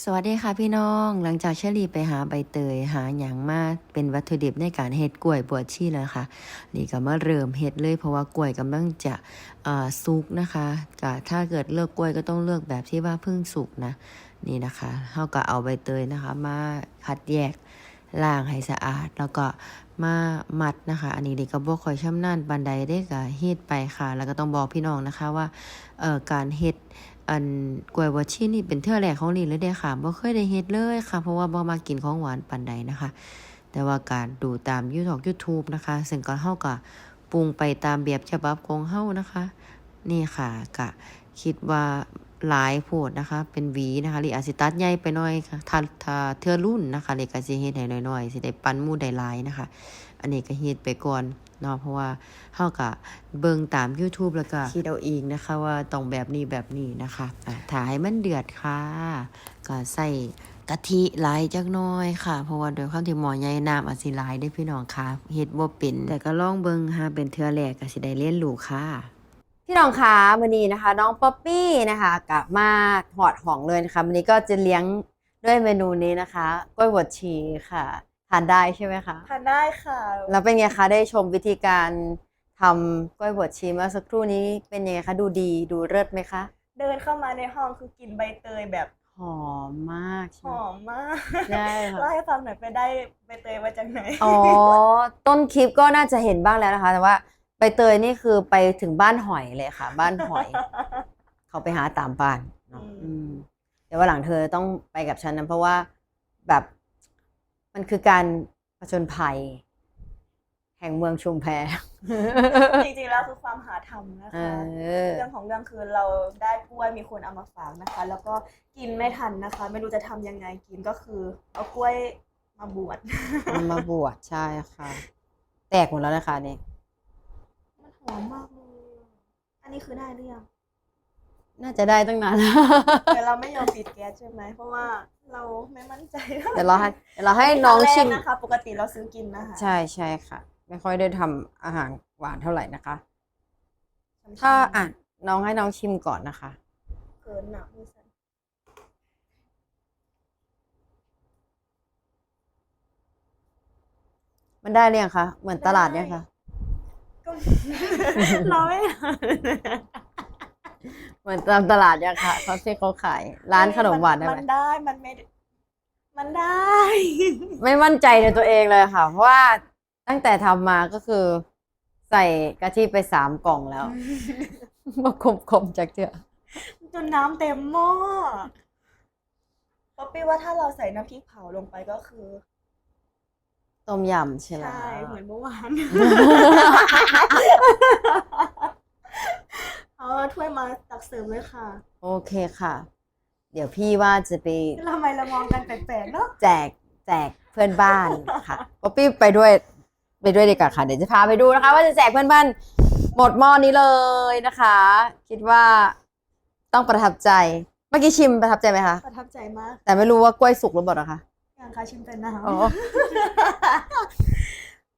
สวัสดีค่ะพี่น้อง หลังจากเชอรี่ไปหาใบเตยหาหยางมาเป็นวัตถุดิบในการเฮ็ดกล้วยบวชชีแล้วค่ะ นี่ก็มาเริ่มเฮ็ดเลยเพราะว่ากล้วยกำลังจะสุกนะคะก็ถ้าเกิดเลือกกล้วยก็ต้องเลือกแบบที่ว่าเพิ่งสุกนะนี่นะคะเฮาก็เอาใบเตยนะคะ มาคัดแยกล้างให้สะอาด แล้วก็มามัดนะคะ อันนี้เด็กก็บ่ค่อยช่ำนาญปานใดได้ก็เฮ็ดไปค่ะ แล้วก็ต้องบอกพี่น้องนะคะว่าการเฮ็ดอันกล้วยบวชชีนี่เป็นเทื่อแรกของลีเลยเด้ค่ะบ่เคยได้เฮ็ดเลยค่ะ เพราะว่าบ่มากินของหวานปานใดนะคะ แต่ว่าการดูตาม YouTube YouTube นะคะ ซึ่งก็เฮาก็ปรุงไปตามแบบฉบับของเฮานะคะ นี่ค่ะก็คิดว่าหลายโพดนะคะ เป็นหวีนะคะลีอาจสิตัดใหญ่ไปหน่อยค่ะถ้าถ้าเทื่อรุ่นนะคะเลีก็สิเฮ็ดให้น้อยๆสิได้ปันหมู่ได้หลายนะคะ อันนี้ก็เฮ็ดไปก่อน เนาะเพราะว่าเฮาก็เบิ่งตาม YouTube แล้วก็คิดเอาเองนะคะ ว่าต้องแบบนี้แบบนี้นะคะอะถ้าให้มันเดือดค่ะ ก็ใส่กะทิหลายจักน้อยค่ะ เพราะว่าโดยความที่หมอใหญ่น้ำอาจสิหลายได้พี่น้องค่ะเฮ็ดบ่เป็นแต่ก็ลองเบิ่งหาเป็นเทื่อแรกก็สิได้เรียนรู้ค่ะพี่น้องคะวันนี้นะคะ น้องป๊อปปี้นะคะกลับมาหอดของเลยนะคะวันนี้ก็จะเลี้ยงด้วยเมนูนี้นะคะกล้วยบวชชีค่ะ ทานได้ใช่ไหมคะ ทานได้ค่ะ แล้วเป็นไงคะได้ชมวิธีการทำกล้วยบวชชีเมื่อสักครู่นี้เป็นยังไงคะดูดีดูเลิศไหมคะ เดินเข้ามาในห้องคือกลินใบเตยแบบหอมมากใช่หไหม อมมากใช่ค่ะ เล่าให้ฟังหน่อยไปได้ใบเตยมาจากไหนอ๋อ ต้นคลิปก็น่าจะเห็นบ้างแล้วนะคะ แต่ว่าใบเตยนี่คือไปถึงบ้านหอยเลยค่ะ บ้านหอย เขาไปหาตามบ้านเนอะอืมอืมเดี๋ยววันหลังเธอต้องไปกับฉันนะเพราะว่าแบบ มันคือการผจญภัย แห่งเมืองชุมแพ จริงๆแล้วคือความหาธรรมนะเอคะอเรื่องของเรื่องคือเราได้กล้วยมีคนเอามาฝากนะคะ แล้วก็กินไม่ทันนะคะ ไม่รู้จะทำยังไงกินก็คือ เอากล้วยมาบวช มันมาบวชใช่ค่ะ แตกหมดแล้วนะคะนี่มันหอมมากเลยอะอันนี้คือได้หรือยัง น่าจะได้ตั้งนานแล้วแต่เราไม่ยอมปิดแก๊สใช่ไหมเพราะว่าเราไม่มั่นใจเดี๋ยวเราให้เดี๋ยวเราให้น้องชิมครั้แรกนะคะ ปกติเราซื้อกินนะคะใช่ใช่ค่ะ ไม่ค่อยได้ทำอาหารหวานเท่าไหร่นะคะช้ำๆถ้าอะน้องให้น้องชิมก่อนนะคะ เกินหนักมือสั่นมันได้หรือยังคะเหมือนตลาดเนี่ยงคะ ก็ เราไม่ เหมือนตามตลาดเนี่ยงค่ะเขาที่เขาขาย ร้านขนมหวานได้ไหมมันได้มันไม่ได้มันได้ ไม่มั่นใจในตัวเองเลยค่ะ เพราะว่าตั้งแต่ทำมาก็คือ ใส่กะทิไปสามกล่องแล้วมาคมๆจากเจือจนน้ำเต็มหม้อป๊อปปี้ว่าถ้าเราใส่น้ำพริกเผาลงไปก็คือต้มยำใช่ไหมใช่ เหมือนเมื่อวาน เอาถ้วย มาตักเสิร์ฟเลยค่ะ โอเคค่ะ เดี๋ยวพี่ว่าจะไปทำไมเรามองกันแปลกๆเนาะแจกแจกเพื่อนบ้านค่ะป๊อปปี้ไปด้วยไปด้วยดีกว่าค่ะ เดี๋ยวจะพาไปดูนะคะ ว่าจะแจกเพื่อนบ้านหมดหม้อนี้เลยนะคะ คิดว่าต้องประทับใจ เมื่อกี้ชิมประทับใจไหมคะ ประทับใจมาก แต่ไม่รู้ว่ากล้วยสุกหรือเปล่านะคะอย่างค่ะชิมแต่น้ำอ๋อ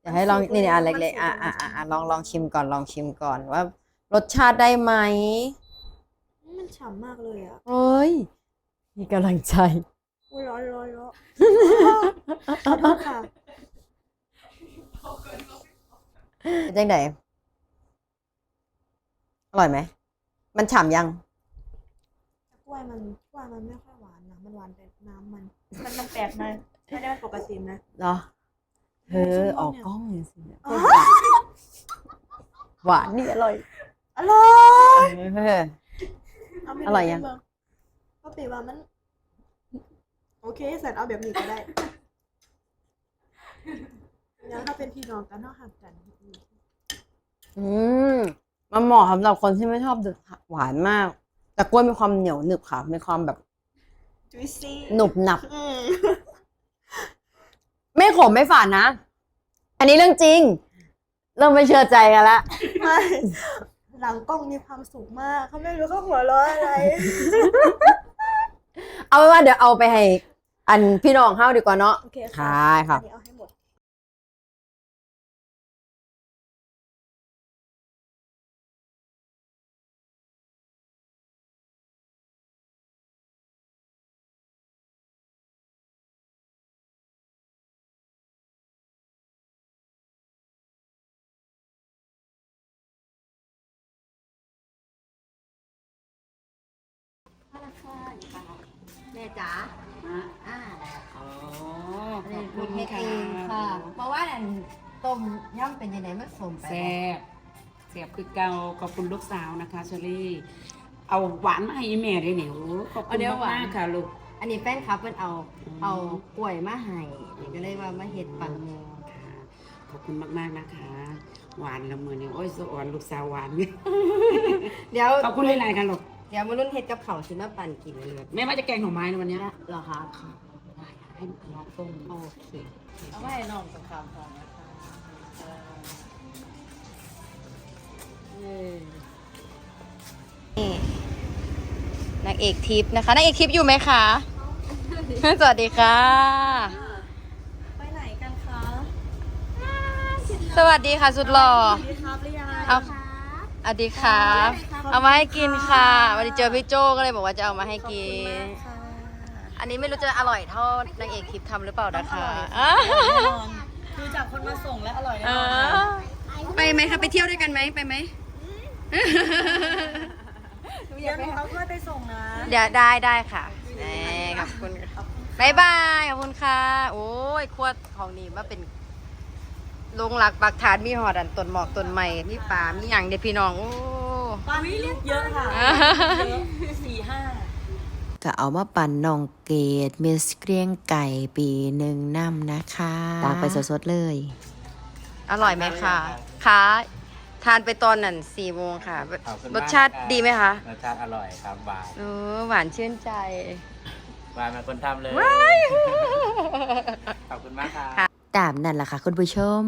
เดี๋ยวให้ลองมันสุกนี่นี่อันมันสุกเล็กๆอะมัอะนสุกอะอะลองลองชิมก่อนลองชิมก่อนว่ารสชาติได้ไหม มันฉ่ำมากเลยอะ เฮ้ย มีกำลังใจ อุ้ยร้อนร้อนร้อนขอโทษค่ะเป็นยังไงอร่อยไหม มันฉ่ำยัง กล้วยมันกล้วยมันไม่ค่อยหวานนะ มันหวานแต่น้ำมัน มันมันแปลกนะไม่ได้ปกตินะ เหรอ เธอออกกล้องเลยสิเนี่ยอ๋อหวานนี่อร่อย อร่อย เออ เาไม่อร่อยยังไม่เบิ่ปกติว่ามัน โอเคสันเอาแบบนี้ก็ได้ยังถ้าเป็นพี่น้องกันเท่าหักกัน อืมมันเหมาะสำหรับคนที่ไม่ชอบหวานมาก แต่กล้วยมีความเหนียวหนึบค่ะ มีความแบบจุยซี่หนุบหนับ อืมไม่ขมไม่ฝาดนะ อันนี้เรื่องจริง เริ่มไม่เชื่อใจกันละ ไม่ หลังกล้องมีความสุขมากเขาไม่รู้เขาหัวเราะอะไร เอาเป็นว่าเดี๋ยวเอาไปให้ อันพี่น้องเฮาดีกว่าเนาะโอเคใช่ค่ะค่ะ อันนี้เอา แม่จ๋าฮะอ่าอ๋ออันขนี้อบคุคุณณเฮ็ดค่ะเองค่ะ เพราะว่าอันต้มย่ำเป็นยังไงมันสมไปแซ่บแซ่บคือเก่าขอบคุณลูกสาวนะคะเชอรี่ เอาหวานมาให้อีแม่ด้วยเนี่ยโอ้ขอบคุณมากๆค่ะลูก อันนี้แฟนคลับเพิ่นเอาอืมเอากล้วยมาให้นี่ก็เลยว่ามาเฮ็ดปังค่ะขอบคุณมากๆนะคะ หวานละมือเนี่ยโอ้ยสะอ่อนลูกสาวหวานเดี๋ยวขอบคุณหลายๆค่ะลูกเดี๋ยวมารุ่นเฮ็ดกับเขาวสิมาปั่นกินเลยแม่ว่าจะแกงหน่อไม้ในวันเนี้ยเหรอคะได้ให้น้องต้มโอเคเอาไว้น้องกับข้าวของนะคะนี่นางเอกทิพย์นะคะนางเอกทิพย์อยู่ไหมคะ สวัสดีค่ะ ไปไหนกันคะสวัสดีค่ะสุดหล่อ สวัสดีครับหรือยังเอา สวัสดีครับ เอามาให้กินค่ะวันนี้เจอพี่โจก็เลยบอกว่าจะเอามาให้กินค่ะอันนี้ไม่รู้จะอร่อยเท่านางเอกทิพย์ทำหรือเปล่านะคะแน่นอนดูจากคนมาส่งและอร่อยแน่เอนอนค่ะอไปไหมคะไปเที่ยวด้วยกันไหมไปไหมเดี๋ยวหนูเอาถ้วยไปส่งนะ เดี๋ยวได้ได้ค่ะแหมขอบคุณค่ะบายบายขอบคุณค่ะ โอ้ยขวดของนี่มาเป็นลงหลักปักฐานมีหอดันต้นหมอกต้นใหม่มีป่ามีหยังเด็ดพี่น้องโอ้ ป้าเยอะค่ะอ่าเยอะสี่ห้า ก็เอามาปั่นน้องเกดเมสเกรียงไก่ปีหนึ่งน้ำนะคะตากไปสดๆเลย อร่อยไหมคะคะทานไปตอนนั้นสี่โมงค่ะ ขอบคุณรมากสชาติครับดีไหมคะรสชาติอร่อยครับหวานเออหวานชื่นใจหวานเป็นคนทำเลย ว้าย ขอบคุณมากครับ ตามนั่นแหละค่ะคุณผู้ชม